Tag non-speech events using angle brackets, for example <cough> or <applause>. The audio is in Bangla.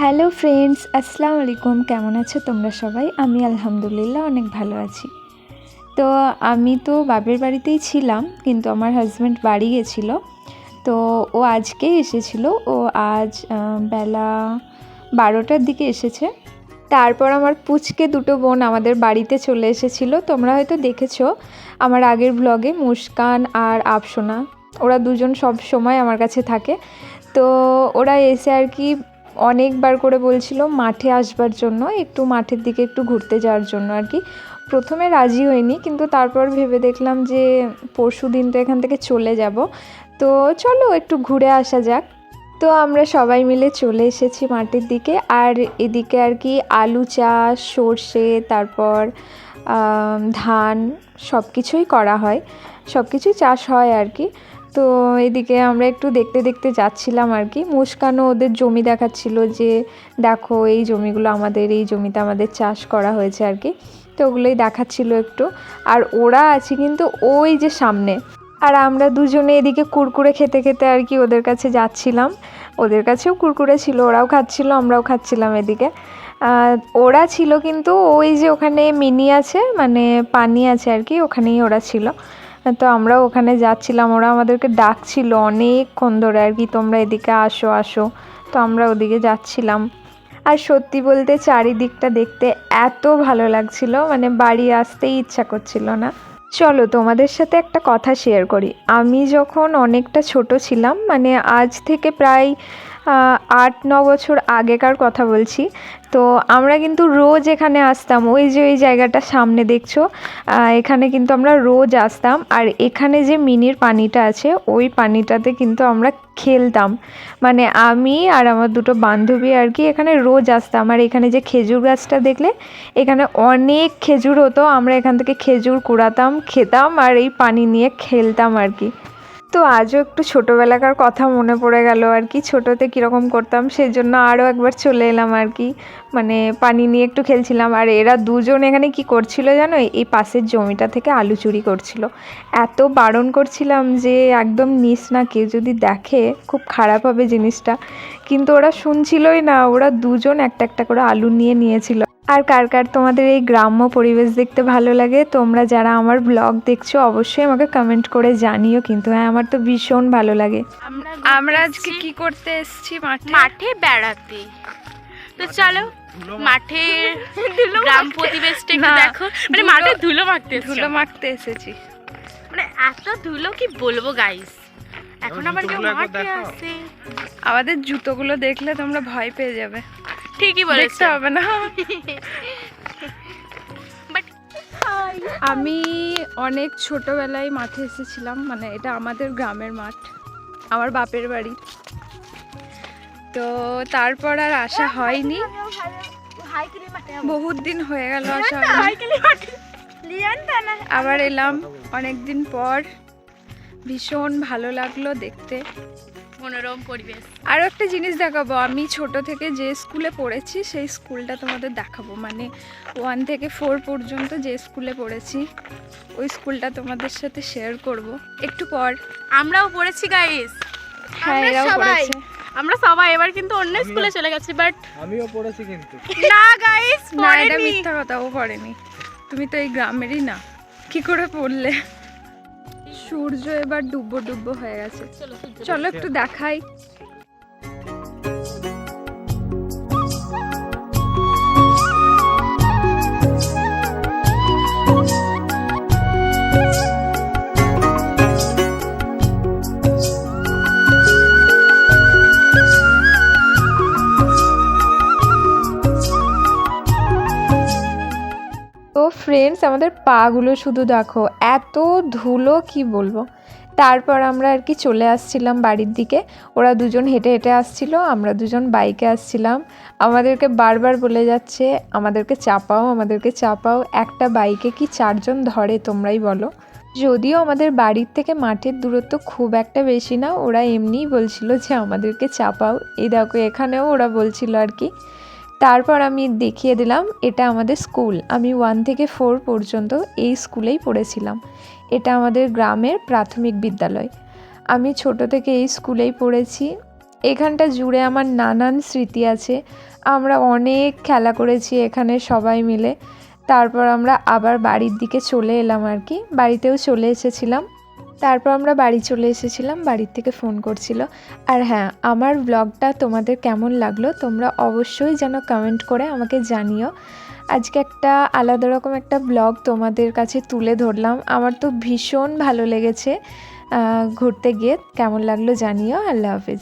হ্যালো ফ্রেন্ডস, আসসালামু আলাইকুম। কেমন আছো তোমরা সবাই? আমি আলহামদুলিল্লাহ অনেক ভালো আছি। তো আমি তো বাপের বাড়িতেই ছিলাম, কিন্তু আমার হাজব্যান্ড বাড়ি গেছিল। তো ও আজকেই এসেছিল। ও আজ বেলা বারোটার দিকে এসেছে। তারপর আমার পুচকে দুটো বোন আমাদের বাড়িতে চলে এসেছিল। তোমরা হয়তো দেখেছ আমার আগের ব্লগে মুস্কান আর আপসোনা ওরা দুজন সব সময় আমার কাছে থাকে। তো ওরা এসে আর কি অনেকবার করে বলছিল, মাঠে আসবার জন্য, একটু মাঠের দিকে একটু ঘুরতে যাওয়ার জন্য আর কি। প্রথমে রাজি হইনি, কিন্তু তারপর ভেবে দেখলাম যে পরশু দিন তো এখান থেকে চলে যাব। তো চলো একটু ঘুরে আসা যাক। তো আমরা সবাই মিলে চলে এসেছি মাঠের দিকে। আর এদিকে আর কি আলু চাষ, সর্ষে, তারপর ধান সব কিছুই করা হয়। সব কিছুই চাষ হয় আর কি। তো এদিকে আমরা একটু দেখতে দেখতে যাচ্ছিলাম আর কি। মুস্কানও ওদের জমি দেখাচ্ছিল যে, দেখো, এই জমিগুলো আমাদের, এই জমিতে আমাদের চাষ করা হয়েছে আর কি। তো ওগুলোই দেখাচ্ছিল একটু। আর ওরা আছে কিন্তু ওই যে সামনে। আর আমরা দুজনে এদিকে কুরকুরে খেতে খেতে আর কি ওদের কাছে যাচ্ছিলাম। ওদের কাছেও কুরকুরে ছিল, ওরাও খাচ্ছিল, আমরাও খাচ্ছিলাম এদিকে। ওরা ছিল কিন্তু ওই যে ওখানে মিনি আছে মানে পানি আছে আর কি, ওখানেই ওরা ছিল। তো আমরা ওখানে যাচ্ছিলাম। ওরা আমাদেরকে ডাকছিল অনেকক্ষণ ধরে আর কি, তোমরা এদিকে আসো আসো। তো আমরা ওদিকে যাচ্ছিলাম। আর সত্যি বলতে চারিদিকটা দেখতে এত ভালো লাগছিল মানে বাড়ি আসতেই ইচ্ছা করছিল না। চলো তোমাদের সাথে একটা কথা শেয়ার করি। আমি যখন অনেকটা ছোট ছিলাম মানে আজ থেকে প্রায় আট, ন বছর আগেকার কথা বলছি। তো আমরা কিন্তু রোজ এখানে আসতাম। ওই যে ওই জায়গাটা সামনে দেখছ? এখানে কিন্তু আমরা রোজ আসতাম। আর এখানে যে মিনির পানিটা আছে, ওই পানিটাতে কিন্তু আমরা খেলতাম। মানে আমি আর আমার দুটো বান্ধবী আর কি এখানে রোজ আসতাম। আর এখানে যে খেজুর গাছটা দেখলে, এখানে অনেক খেজুর হতো। আমরা এখান থেকে খেজুর কুড়াতাম, খেতাম আর এই পানি নিয়ে খেলতাম আর কি। তো আজও একটু ছোটোবেলাকার কথা মনে পড়ে গেল আর কি। ছোটোতে কীরকম করতাম সেই জন্য আরও একবার চলে এলাম আর কি। মানে পানি নিয়ে একটু খেলছিলাম আর এরা দুজন এখানে কি করছিল জানো? এই পাশের জমিটা থেকে আলু চুরি করছিল। এত বারণ করছিলাম যে একদম নিস না, কেউ যদি দেখে খুব খারাপ হবে জিনিসটা। কিন্তু ওরা শুনছিলই না, ওরা দুজন একটা একটা করে আলু নিয়ে নিয়েছিল। আর কার কার তোমাদের এই গ্রাম্য পরিবেশ দেখতে ভালো লাগে তোমরা যারা আমার ব্লগ দেখছ অবশ্যই আমাকে কমেন্ট করে জানিও কিন্তু হ্যাঁ আমার তো ভীষণ ভালো লাগে। আমরা আজকে কি করতে এসেছি মাঠে? মাঠে বেড়াতে। তো চলো মাঠে <laughs> গ্রাম পরিবেশটা একটু না, দেখো। মানে মাঠে ধুলো মাখতে ধুলো মাখতে এসেছি। মানে এত ধুলো কি বলব গাইস এখন আবার কেউ মাঠে। আসে। আমাদের জুতোগুলো দেখলে তোমরা ভয় পেয়ে যাবে। ঠিকই দেখতে বলেছ হবে না। আমি অনেক ছোটবেলায় মাঠে এসেছিলাম মানে এটা আমাদের গ্রামের মাঠ আমার বাপের বাড়ি। তো তারপর আর আসা হয়নি। বহুত দিন হয়ে গেল আসা। আবার এলাম অনেক দিন পর। ভীষণ ভালো লাগল দেখতে। মনোরম পরিবেশ। আরও একটা জিনিস দেখাবো আমি ছোট থেকে যে স্কুলে পড়েছি সেই স্কুলটা তোমাদের দেখাবো। মানে ওয়ান থেকে ফোর পর্যন্ত যে স্কুলে পড়েছি ওই স্কুলটা তোমাদের সাথে শেয়ার করব। একটু পর। আমরাও পড়েছি গাইস হ্যাঁ আমরা এরাও সবাই। পড়েছে। আমরা সবাই এবার কিন্তু অন্য স্কুলে চলে গেছি বাট আমিও পড়েছি কিন্তু। না গাইস না এটা মিথ্যা কথা ও পড়েনি। তুমি তো এই গ্রামেরই না। কি করে পড়লে? সূর্য এবার ডুবো ডুবো হয়ে গেছে। চলো চলো একটু দেখাই। ফ্রেন্ডস আমাদের পাগুলো শুধু দেখো, এত ধুলো কি বলব? তারপর আমরা আর কি চলে আসছিলাম বাড়ির দিকে। ওরা দুজন হেঁটে হেঁটে আসছিল, আমরা দুজন বাইকে আসছিলাম। আমাদেরকে বারবার বলে যাচ্ছে, আমাদেরকে চাপাও আমাদেরকে চাপাও, একটা বাইকে কি চারজন ধরে তোমরাই বলো? যদিও আমাদের বাড়ির থেকে মাঠের দূরত্ব খুব একটা বেশি না, ওরা এমনিই বলছিল যে, আমাদেরকে চাপাও। এই দেখো, এখানেও ওরা বলছিল আর কি তারপর আমি দেখিয়ে দিলাম, এটা আমাদের স্কুল। আমি ওয়ান থেকে ফোর পর্যন্ত এই স্কুলেই পড়েছিলাম। এটা আমাদের গ্রামের প্রাথমিক বিদ্যালয়। আমি ছোট থেকে এই স্কুলেই পড়েছি। এখানটা জুড়ে আমার নানান স্মৃতি আছে। আমরা অনেক খেলা করেছি এখানে সবাই মিলে। তারপর আমরা আবার বাড়ির দিকে চলে এলাম আর কি। বাড়িতেও চলে এসেছিলাম। তারপর আমরা বাড়ি চলে এসেছিলাম, বাড়ির থেকে ফোন করছিল। আর হ্যাঁ আমার ব্লগটা তোমাদের কেমন লাগল তোমরা অবশ্যই যেন কমেন্ট করে আমাকে জানিও। আজকে একটা আলাদা রকম একটা ব্লগ তোমাদের কাছে তুলে ধরলাম। আমার তো ভীষণ ভালো লেগেছে। ঘুরতে গিয়ে কেমন লাগল জানিও। আল্লাহ হাফিজ।